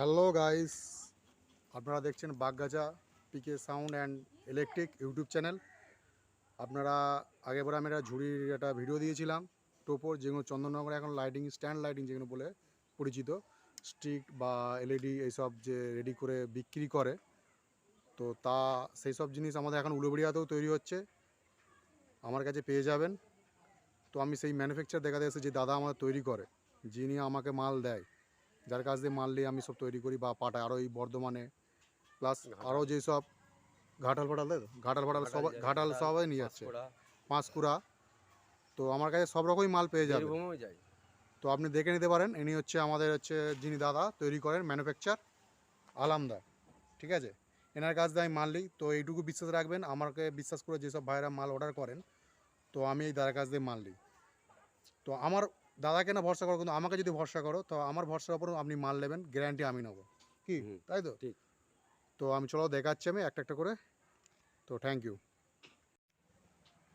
Hello guys আপনারা দেখছেন Bagachha PK sound and electric YouTube channel আপনারা আগেবার আমি একটা ঝুড়ির একটা ভিডিও দিয়েছিলাম। টোপর যেগুলো চন্দননগরে এখন লাইটিং স্ট্যান্ড লাইটিং যেগুলো বলে পরিচিত স্ট্রিক বা এলইডি এইসব যে রেডি করে বিক্রি করে। তো তা, সেই সব জিনিস আমাদের এখন উলুবেড়িয়াতেও তৈরি হচ্ছে। আমার কাছে পেয়ে যাবেন। তো আমি সেই ম্যানুফ্যাকচার দেখাতে এসেছি যে দাদা আমার তৈরি করে। যিনি আমাকে মাল দেয়। যার কাছ দিয়ে মাল নিয়ে আমি সব তৈরি করি বা পাঠাই আরও এই বর্ধমানে। প্লাস আরও যেসব ঘাটাল ফাটাল? ঘাটাল ফাটাল সব ঘাটাল সবাই নিয়ে যাচ্ছে। পাঁশকুড়া। তো আমার কাছে সব রকমই মাল পেয়ে যাবে। তো আপনি দেখে নিতে পারেন ইনি হচ্ছে আমাদের হচ্ছে যিনি দাদা তৈরি করেন ম্যানুফ্যাকচার আলামদা ঠিক আছে? এনার কাছ দিয়ে আমি মাল নিই। তো এইটুকু বিশ্বাস রাখবেন আমাকে বিশ্বাস করে যেসব ভাইরা মাল অর্ডার করেন তো আমি এই দাদার কাছ দিয়ে মাল নিই। তো আমার দাদাকে না ভরসা করো কিন্তু আমাকে যদি ভরসা করো তো আমার ভরসার ওপর আপনি মাল নেবেন গ্যারান্টি আমি নেব। কি? তাই তো? ঠিক। তো আমি চলো দেখাচ্ছি আমি একটা একটা করে। তো থ্যাংক ইউ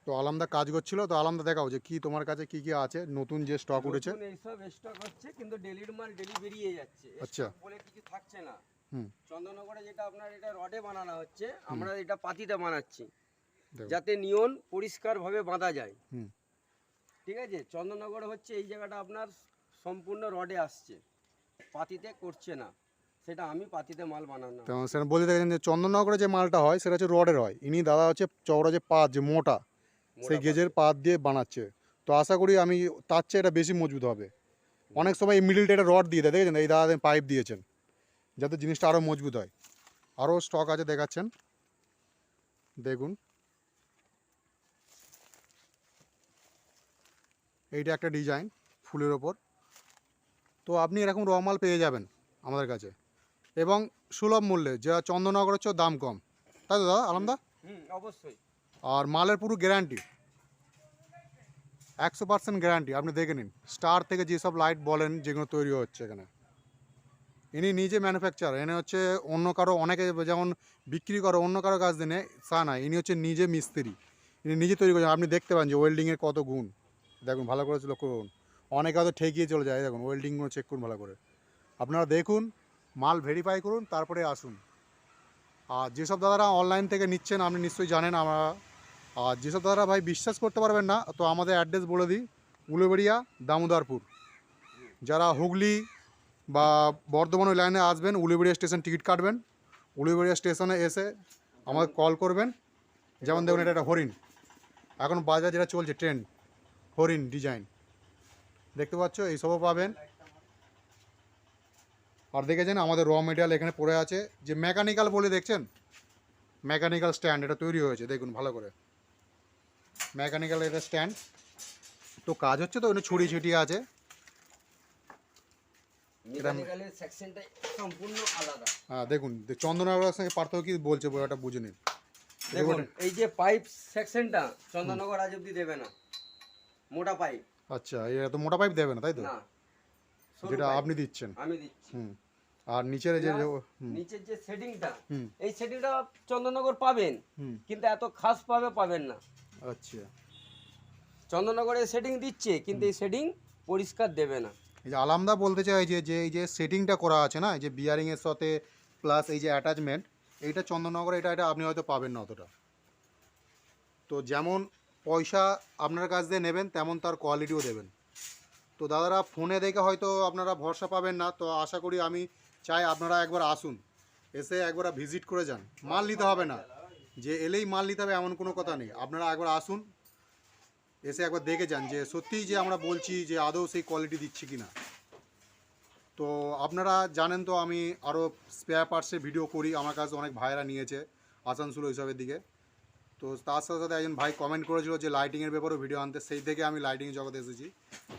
তো আলামদা কাজ করছিল তো আলামদা দেখাও যে কি তোমার কাছে কি কি আছে নতুন যে স্টক উঠেছে। এইসব স্টক হচ্ছে কিন্তু ডেলির মাল ডেলি বেরিয়ে যাচ্ছে। আচ্ছা। বলে কিছু থাকছে না। হুম। চন্দননগরে যেটা আপনার এটা রডে বানানো হচ্ছে আমরা এটা পাতিতে বানাচ্ছি। যাতে নিয়ন পরিষ্কার ভাবে বাঁধা যায়। হুম। ঠিক আছে? চন্দননগর হচ্ছে এই জায়গাটা আপনার সম্পূর্ণ রডে আসছে। পাতিতে করছে না। সেটা আমি পাতিতে মাল বানানো তো সেটা বলতে দেখেন যে চন্দননগরে যে মালটা হয় সেটা হচ্ছে রডের হয়। ইনি দাদা হচ্ছে চওড়া যে পাত যে মোটা সেই গেজের পাত দিয়ে বানাচ্ছে। তো আশা করি আমি তার চেয়ে এটা বেশি মজবুত হবে। অনেক সময় এই মিডিলটা একটা রড দিয়ে দেয়। দেখেছেন? এই দাদা পাইপ দিয়েছেন। যাতে জিনিসটা আরও মজবুত হয়। আরও স্টক আছে দেখাচ্ছেন। দেখুন। এইটা একটা ডিজাইন ফুলের ওপর। তো আপনি এরকম র মাল পেয়ে যাবেন আমাদের কাছে। এবং সুলভ মূল্যে যা চন্দননগরের চেয়েও দাম কম। তাই তো দাদা আলমদা? হুম অবশ্যই। আর মালের পুরো গ্যারান্টি একশো পার্সেন্ট গ্যারান্টি আপনি দেখে নিন। স্টার থেকে যেসব লাইট বলেন যেগুলো তৈরি হচ্ছে এখানে। ইনি নিজে ম্যানুফ্যাকচার এনে হচ্ছে অন্য কারও অনেকে যেমন বিক্রি করে অন্য কারও কাজ দিনে তা না। ইনি হচ্ছে নিজে মিস্ত্রি। ইনি নিজে তৈরি করেছেন। আপনি দেখতে পান যে ওয়েল্ডিংয়ের কত গুণ। দেখুন, ভালো করে লক্ষ্য করুন অনেকে হয়তো ঠেকিয়ে চলে যায়, দেখুন, ওয়েল্ডিংগুলো চেক করুন ভালো করে। আপনারা দেখুন, মাল ভেরিফাই করুন, তারপরে আসুন। আর যেসব দাদারা অনলাইন থেকে নিচ্ছেন, আপনি নিশ্চয়ই জানেন আমরা। আর যেসব দাদারা ভাই বিশ্বাস করতে পারবেন না, তো আমাদের অ্যাড্রেস বলে দিই, উলুবেড়িয়া, দামোদারপুর। যারা হুগলি বা বর্ধমান ওই লাইনে আসবেন, উলুবেড়িয়া স্টেশন টিকিট কাটবেন। উলুবেড়িয়া স্টেশনে এসে আমাকে কল করবেন। যেমন দেখুন, এটা একটা হরিণ। এখন বাজার যেটা চলছে ট্রেন্ড হরিণ ডিজাইন। দেখতে পাচ্ছ? এইসবও পাবেন। আর দেখেছেন? আমাদের র মেটেরিয়াল এখানে পড়ে আছে। যে মেকানিক্যাল বলে দেখছেন? মেকানিক্যাল স্ট্যান্ড এটা তৈরি হয়েছে। দেখুন ভালো করে। মেকানিক্যাল এটা স্ট্যান্ড তো কাজ হচ্ছে তো ওখানে ছড়িয়ে ছিটিয়ে আছে। হ্যাঁ দেখুন। চন্দননগরের সঙ্গে পার্থক্য কি বলছে ওটা বুঝে নিন। দেখুন এই যে পাইপ সেকশনটা চন্দননগর আজ অব্দি দেবে না। মোটা পাইপ। আচ্ছা এটা তো মোটা পাইপ দেবে না তাই তো? না যেটা আপনি দিচ্ছেন। আমি দিচ্ছি। হুম আর নিচের যে যে- নিচের যে সেটিংটা এই সেটিংটা চন্দননগর পাবেন কিন্তু এত খাস পাবে পাবেন না। আচ্ছা। চন্দননগরে সেটিং দিচ্ছে কিন্তু এই সেটিং পরিষ্কার দেবে না। এই যে আলামদা বলতে চাইছে যে এই যে সেটিংটা করা আছে না এই যে বিয়ারিংয়ের সাথে প্লাস এই যে অ্যাটাচমেন্ট এইটা চন্দননগরে এটা এটা আপনি হয়তো পাবেন না অতটা। তো যেমন পয়সা আপনার কাছ দিয়ে নেবেন, তেমন তার কোয়ালিটিও দেবেন। তো দাদারা ফোনে দেখে হয়তো আপনারা ভরসা পাবেন না, তো আশা করি আমি চাই আপনারা একবার আসুন, এসে একবার ভিজিট করে যান। মাল নিতে হবে না, যে এলেই মাল নিতে হবে এমন কোনো কথা নেই। আপনারা একবার আসুন, এসে একবার দেখে যান যে সত্যিই যে আমরা বলছি যে আদৌ সেই কোয়ালিটি দিচ্ছি কি না তো আপনারা জানেন তো আমি আরও স্পেয়ার পার্টসের ভিডিও করি, আমার কাছে অনেক ভাইরা নিয়েছে, আসানসোল ওইসবের দিকে। তো তার সাথে সাথে একজন ভাই কমেন্ট করেছিল যে লাইটিংয়ের ব্যাপারেও ভিডিও আনতে, সেই থেকে আমি লাইটিং জগতে এসেছি।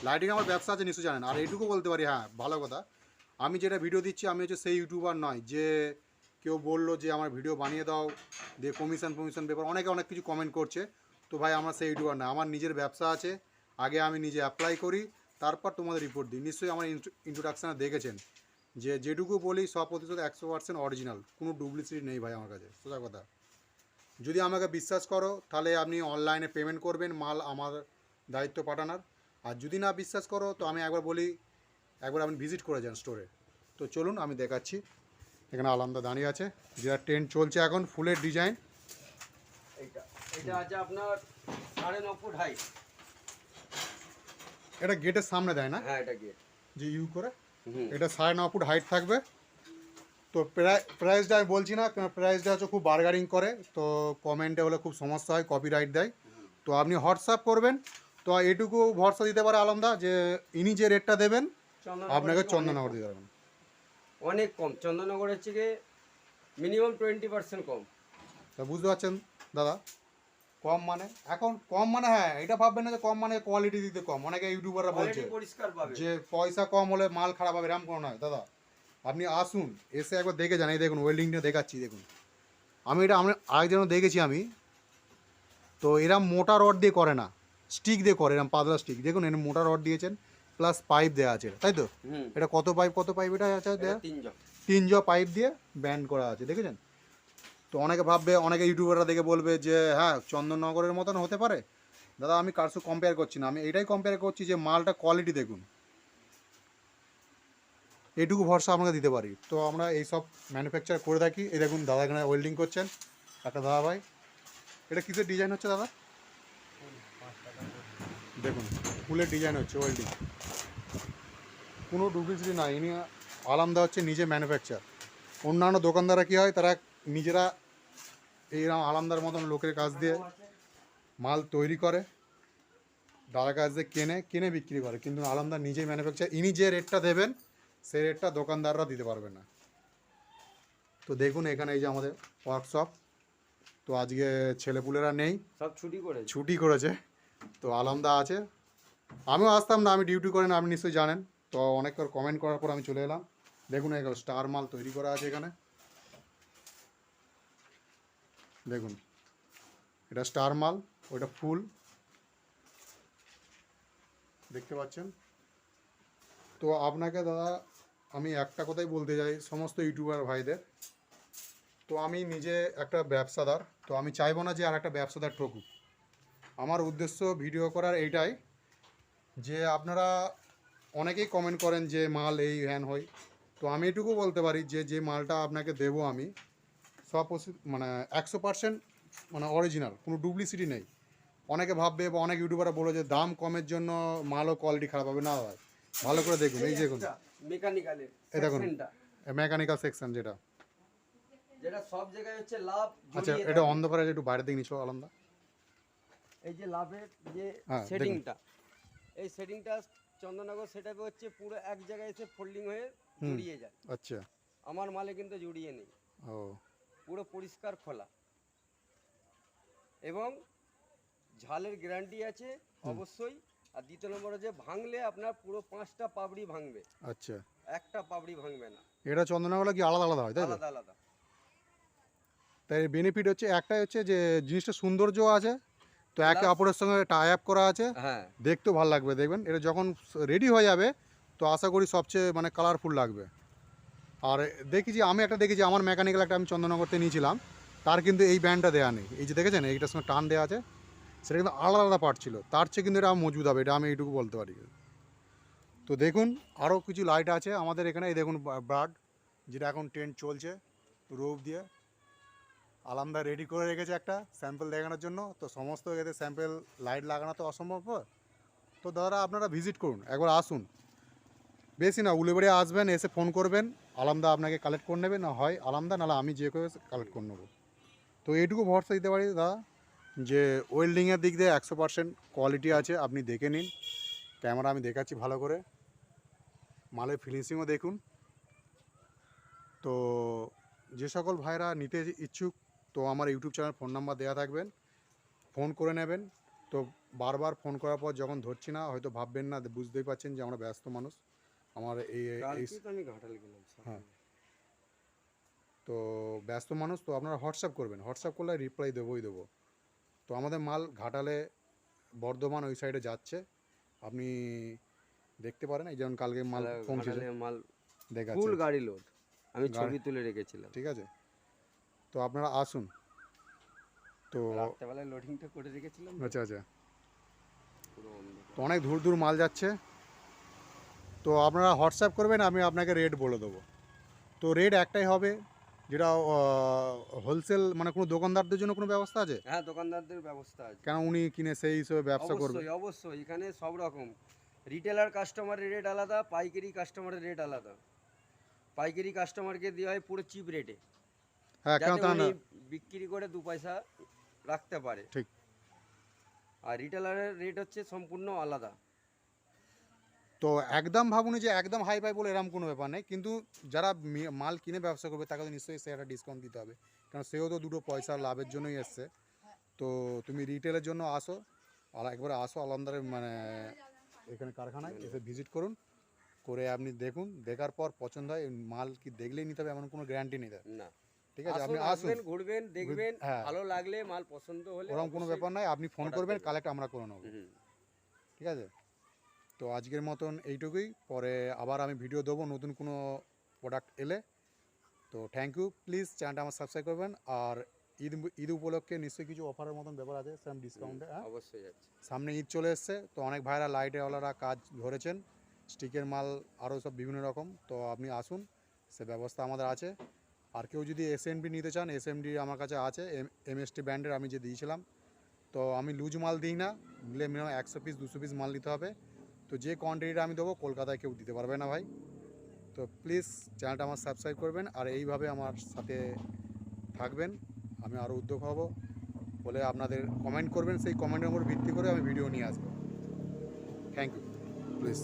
লাইটিং আমার ব্যবসা আছে, নিশ্চয়ই জানেন। আর এইটুকু বলতে পারি হ্যাঁ ভালো কথা। আমি যেটা ভিডিও দিচ্ছি, আমি হচ্ছে সেই ইউটিউবার নয়, যে কেউ বলল যে আমার ভিডিও বানিয়ে দাও, দিয়ে কমিশন ফমিশন ব্যাপার অনেকে অনেক কিছু কমেন্ট করছে। তো ভাই, আমার সেই ইউটিউবার না আমার নিজের ব্যবসা আছে, আগে আমি নিজে অ্যাপ্লাই করি, তারপর তোমাদের রিপোর্ট দিই। নিশ্চয়ই আমার ইন্ট্রোডাকশানে দেখেছেন যে যেটুকু বলি, সব প্রতিশত একশো পার্সেন্ট অরিজিনাল কোনো ডুপ্লিসিটি নেই ভাই আমার কাছে, সোজা কথা। যদি আমাকে বিশ্বাস করো তাহলে আপনি অনলাইনে পেমেন্ট করবেন মাল আমার দায়িত্ব পাঠানোর। আর যদি না বিশ্বাস করো তো আমি একবার বলি একবার আপনি ভিজিট করে যান স্টোরে তো চলুন আমি দেখাচ্ছি। এখানে আলামদা দাঁড়িয়ে আছে। যেটা টেন্ট চলছে এখন ফুলের ডিজাইন এইটা এটা আছে আপনার সাড়ে ন ফুট হাইট এটা গেটের সামনে দেয় না? হ্যাঁ এটা গেট যে ইউ করে। এটা সাড়ে ন ফুট হাইট থাকবে। তো প্রায় প্রাইসটা আমি বলছি না প্রাইসটা হচ্ছে খুব বার্গারিং করে তো কমেন্টে হলে খুব সমস্যা হয় কপিরাইট দেয়। তো আপনি হোয়াটসঅ্যাপ করবেন তো এটুকু ভরসা দিতে পারে আলমদা যে ইনি যে রেটটা দেবেন আপনাকে চন্দননগর দিতে পারবেন অনেক কম। চন্দননগরের থেকে মিনিমাম টোয়েন্টি পার্সেন্ট কম। তা বুঝতে পারছেন দাদা? কম মানে? এখন কম মানে হ্যাঁ এটা ভাববেন না যে কম মানে কোয়ালিটি দিতে কম। অনেকে ইউটিউবাররা বলছে যে পয়সা কম হলে মাল খারাপ হবে এরকম কোনো নয় দাদা। আপনি আসুন এসে একবার দেখে যান। এই দেখুন ওয়েল্ডিংটা দেখাচ্ছি দেখুন। আমি এটা আমি আরেকজন দেখেছি আমি তো এরম মোটা রড দিয়ে করে না স্টিক দিয়ে করে এরম পাতলা স্টিক দেখুন এখানে মোটা রড দিয়েছেন প্লাস পাইপ দেওয়া আছে তাই তো? এটা কত পাইপ কত পাইপ এটা আছে তিন জ পাইপ দিয়ে ব্যান্ড করা আছে দেখেছেন? তো অনেকে ভাববে অনেকে ইউটিউবাররা দেখে বলবে যে হ্যাঁ চন্দননগরের মতন হতে পারে। দাদা আমি কার সাথে কম্পেয়ার করছি না। আমি এটাই কম্পেয়ার করছি যে মালটা কোয়ালিটি দেখুন। এইটুকু ভরসা আপনাকে দিতে পারি। তো আমরা এই সব ম্যানুফ্যাকচার করে থাকি। এই দেখুন, দাদা এখানে ওয়েল্ডিং করছেন। একটা দাদা ভাই এটা কিসের ডিজাইন হচ্ছে দাদা? দেখুন, ফুলের ডিজাইন হচ্ছে ওয়েল্ডিং কোনো ডুপ্লিসিটি নাই। ইনি আলামদা হচ্ছে নিজে ম্যানুফ্যাকচার অন্যান্য দোকানদাররা কী হয়, তারা নিজেরা এইরকম আলামদার মতন লোকের কাছ দিয়ে মাল তৈরি করে, দাদার কাছ দিয়ে কেনে, কিনে বিক্রি করে। কিন্তু আলামদার নিজেই ম্যানুফ্যাকচার ইনি যে রেটটা দেবেন সেই রেটটা দোকানদাররা দিতে পারবে না। তো দেখুন এখানে এই যে আমাদের ওয়ার্কশপ তো আজকে ছেলেপুলেরা নেই। সব ছুটি করেছে। ছুটি করেছে। তো আলামদা আছে। আমিও আসতাম না আমি ডিউটি করেন আপনি নিশ্চয়ই জানেন। তো অনেক কমেন্ট করার পর আমি চলে এলাম। দেখুন এখানে স্টার মাল তৈরি করা আছে এখানে। দেখুন এটা স্টার মাল ওটা ফুল। দেখতে পাচ্ছেন? তো আপনাকে দাদা আমি একটা কথাই বলতে চাই, সমস্ত ইউটিউবার ভাইদের। তো আমি নিজে একটা ব্যবসাদার, তো আমি চাইব না যে আর একটা ব্যবসাদার ঠকুক। আমার উদ্দেশ্য ভিডিও করার এইটাই যে আপনারা অনেকেই কমেন্ট করেন যে মাল এই হ্যান হয়। তো আমি এটুকু বলতে পারি যে যে মালটা আপনাকে দেবো আমি সব মানে একশো পার্সেন্ট মানে অরিজিনাল কোনো ডুপ্লিসিটি নেই। অনেকে ভাববে বা অনেক ইউটিউবাররা বলে যে দাম কমের জন্য মালও কোয়ালিটি খারাপ হবে। না ভাই, ভালো করে দেখুন, এই দেখুন। মেকানিক্যালের এই দেখুন। মেকানিক্যাল সেকশন যেটা। যেটা সব জায়গায় হচ্ছে লাভ আচ্ছা এটা অন্ধকারে একটু বাইরের দিকে নিচ্ছ আলাদা এই যে লাভের যে হ্যাঁ, সেটিংটা এই সেটিংটা চন্দননগর সেটাপে হচ্ছে পুরো এক জায়গায় এসে ফোল্ডিং হয়ে হুম। যায়। আচ্ছা। আমার মালে কিন্তু জুড়িয়ে নেই। ও। পুরো পরিষ্কার খোলা। এবং ঝালের গ্যারান্টি আছে অবশ্যই আর দ্বিতীয় নম্বরে যে ভাঙলে আপনার পুরো পাঁচটা পাবড়ি ভাঙবে। আচ্ছা। একটা পাবড়ি ভাঙবে না। এটা চন্দনাগুলো কি আলাদা আলাদা হয় তাই আলাদা আলাদা। তাই বেনিফিট হচ্ছে একটাই হচ্ছে যে জিনিসটা সৌন্দর্য আছে তো একে অপরের সঙ্গে টাই আপ করা আছে হ্যাঁ। দেখতেও ভালো লাগবে দেখবেন? এটা যখন রেডি হয়ে যাবে তো আশা করি সবচেয়ে মানে কালারফুল লাগবে। আর দেখেছি আমি একটা দেখেছি আমার মেকানিক্যাল একটা আমি চন্দননগরতে নিয়েছিলাম তার কিন্তু এই ব্যান্ডটা দেওয়া নেই। এই যে দেখেছেন? এইটার সঙ্গে টান দেওয়া আছে। সেটা কিন্তু আলাদা আলাদা পার্ট ছিল। তার চেয়ে কিন্তু এটা মজবুত হবে, এটা আমি এইটুকু বলতে পারি। তো দেখুন আরও কিছু লাইট আছে আমাদের এখানে, এই দেখুন ব্রাড যেটা এখন ট্রেন্ড চলছে, রোপ দিয়ে। আলামদা রেডি করে রেখেছে একটা স্যাম্পেল দেখানোর জন্য। তো সমস্ত এদের স্যাম্পেল লাইট লাগানো তো অসম্ভব। তো দাদারা, আপনারা ভিজিট করুন, একবার আসুন। বেশি না উলেবাড়ি আসবেন, এসে ফোন করবেন, আলামদা আপনাকে কালেক্ট করে নেবে, না হয় আলামদা, নাহলে আমি যে করে কালেক্ট করে নেব। তো এইটুকু ভরসা দিতে পারি দাদা? যে ওয়েল্ডিংয়ের দিক দিয়ে একশো পার্সেন্ট কোয়ালিটি আছে আপনি দেখে নিন। ক্যামেরা আমি দেখাচ্ছি ভালো করে। মালের ফিনিশিংও দেখুন। তো যে সকল ভাইরা নিতে ইচ্ছুক তো আমার ইউটিউব চ্যানেল ফোন নাম্বার দেওয়া থাকবেন ফোন করে নেবেন। তো বারবার ফোন করার পর যখন ধরছি না হয়তো ভাববেন না বুঝতেই পারছেন যে আমরা ব্যস্ত মানুষ। আমার এই হ্যাঁ। তো ব্যস্ত মানুষ তো আপনারা হোয়াটসঅ্যাপ করবেন। হোয়াটসঅ্যাপ করলে রিপ্লাই দেবোই দেবো। তো আমাদের মাল ঘাটালে বর্ধমান ওই সাইডে যাচ্ছে। আপনি দেখতে পারেন এই যেমন কালকে মাল পৌঁছেছে মাল দেখাচ্ছে। ফুল গাড়ি লোড আমি ছবি তুলে রেখেছিলাম। ঠিক আছে। তো আপনারা আসুন। তো রাত্রেবেলায় লোডিংটা করে রেখেছিলাম। আচ্ছা আচ্ছা। তো অনেক দূর দূর মাল যাচ্ছে। তো তো আপনারা হোয়াটসঅ্যাপ করবেন আমি আপনাকে রেট বলে দেবো। তো রেট একটাই হবে। যেটা হোলসেল মানে কোনো দোকানদারদের জন্য কোনো ব্যবস্থা আছে? হ্যাঁ দোকানদারদের ব্যবস্থা আছে। কেন উনি কিনে সেই হিসেবে ব্যবসা করবে? অবশ্যই অবশ্যই এখানে সব রকম। রিটেলার কাস্টমারের রেট আলাদা পাইকারি কাস্টমারের রেট আলাদা। পাইকারি কাস্টমারকে দেওয়া হয় পুরো চিপ রেটে হ্যাঁ কেন তা না? বিক্রি করে দু পয়সা রাখতে পারে। ঠিক। আর রিটেলারের রেট হচ্ছে সম্পূর্ণ আলাদা। তো একদম ভাবুন যে একদম হাই ফাই বলে এরকম কোনো ব্যাপার নেই। কিন্তু যারা মাল কিনে ব্যবসা করবে তাকে তো নিশ্চয়ই সে একটা ডিসকাউন্ট দিতে হবে। কারণ সেও তো দুটো পয়সা লাভের জন্যই এসছে। তো তুমি রিটেলের জন্য আসো। আর একবারে আসো আলমদারের মানে এখানে কারখানায় এসে ভিজিট করুন। করে আপনি দেখুন। দেখার পর পছন্দ হয় মাল কি দেখলেই নিতে হবে এমন কোনো গ্যারান্টি নিতে না। ঠিক আছে আপনি আসুন, ঘুরবেন দেখবেন হ্যাঁ। ভালো লাগলে মাল পছন্দ হলে ওরকম কোনো ব্যাপার নয় আপনি ফোন করবেন কালেক্ট আমরা করে নেব। ঠিক আছে? তো আজকের মতন এইটুকুই। পরে আবার আমি ভিডিও দেবো নতুন কোনো প্রোডাক্ট এলে। তো থ্যাংক ইউ প্লিজ চ্যানেলটা আমার সাবস্ক্রাইব করবেন। আর ঈদ ঈদ উপলক্ষে নিশ্চয়ই কিছু অফারের মতন ব্যাপার আছে সেম ডিসকাউন্টে হ্যাঁ? অবশ্যই আছে। সামনে ঈদ চলে এসছে তো অনেক ভাইরা লাইটেওয়ালারা কাজ ধরেছেন। স্টিকের মাল আরও সব বিভিন্ন রকম। তো আপনি আসুন সে ব্যবস্থা আমাদের আছে। আর কেউ যদি এসএনবি নিতে চান এসএমডি আমার কাছে আছে এম এমএসটি ব্র্যান্ডের আমি যে দিয়েছিলাম। তো আমি লুজ মাল দিই না নিলে মিনিমাম একশো পিস দুশো পিস মাল নিতে হবে। তো যে কোয়ান্টিটিটা আমি দেবো কলকাতায় কেউ দিতে পারবে না ভাই। তো প্লিজ চ্যানেলটা আমার সাবস্ক্রাইব করবেন আর এইভাবে আমার সাথে থাকবেন। আমি আরও উদ্যোগ হব। বলে আপনাদের কমেন্ট করবেন, সেই কমেন্টের উপর ভিত্তি করে আমি ভিডিও নিয়ে আসব। Thank you please